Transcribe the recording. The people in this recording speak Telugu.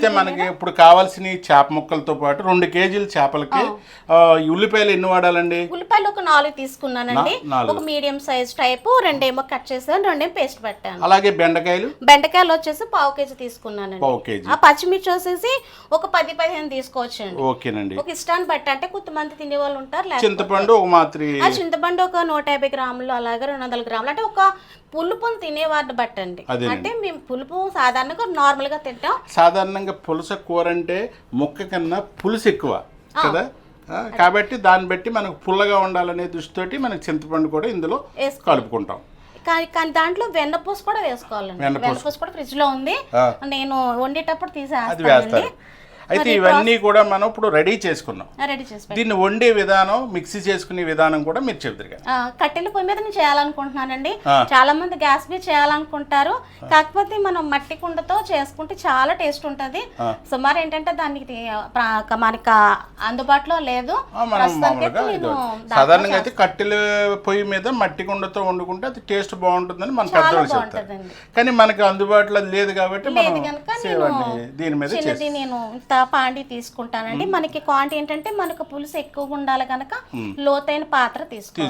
అయితే మనకి ఇప్పుడు కావాల్సిన చేప ముక్కలతో పాటు రెండు కేజీల చేపలకి ఉల్లిపాయలు ఎన్ని వాడాలండి? ఉల్లిపాయలు ఒక నాలుగు తీసుకున్నానండి. ఒక మీడియం సైజ్ టైపు రెండేమో కట్ చేసాను రెండేమో పేస్ట్ పెట్టాను. అలాగే బెండకాయలు? బెండకాయలు వచ్చేసి పావు కేజీ తీసుకున్నానండి. పావు కేజీ. ఆ పచ్చిమిర్చి వచ్చేసి ఒక పది పదిహేను తీసుకోవచ్చండి. ఓకేనండి. ఒక ఇష్టాన్ని బట్టి అంటే కొంతమంది తినే వాళ్ళు ఉంటారు చింతపండు ఒక మాత్రి ఆ చింతపండు ఒక నూట యాభై గ్రాములు అలాగే రెండు వందల గ్రాములు అంటే ఒక పులుపుని తినేవారిని బట్టండి. అంటే మేము పులుపు సాధారణంగా నార్మల్గా తింటాం. సాధారణంగా పులస కూర అంటే ముక్క కన్నా పులుసు ఎక్కువ కదా? కాబట్టి దాన్ని బట్టి మనకు పుల్లగా ఉండాలనే దృష్టితోటి మనకి చింతపండు కూడా ఇందులో కలుపుకుంటాం. కానీ కానీ దాంట్లో వెన్నపూస కూడా వేసుకోవాలండి. వెన్నపూస. కూడా ఫ్రిడ్జ్లో ఉంది. నేను వండేటప్పుడు తీసేస్తానండి. వేస్తారు. అయితే ఇవన్నీ కూడా మనం ఇప్పుడు రెడీ చేసుకున్నాం. రెడీ. దీన్ని వండే విధానం మిక్సీ చేసుకునే విధానం కూడా మీరు చెబుతారు కదా. కట్టెల పొయ్యి మీద నేను చేయాలనుకుంటున్నానండి. చాలా మంది గ్యాస్ మీద చేయాలనుకుంటారు. కాకపోతే మనం మట్టి కుండతో చేసుకుంటే చాలా టేస్ట్ ఉంటది. సుమారు ఏంటంటే దానికి మనకి అందుబాటులో లేదు. సాధారణంగా అయితే కట్టెల పొయ్యి మీద మట్టి కుండతో వండుకుంటే అది టేస్ట్ బాగుంటుందని మన పెద్దవాళ్ళు చెప్తారు. కానీ మనకి అందుబాటులో అది లేదు కాబట్టి దీని మీద నేను ఇంత పాండి తీసుకుంటానండి. మనకి క్వాంటిటీ ఏంటంటే మనకు పులుసు ఎక్కువగా ఉండాలి కనుక లోతైన పాత్ర తీసుకోవాలి.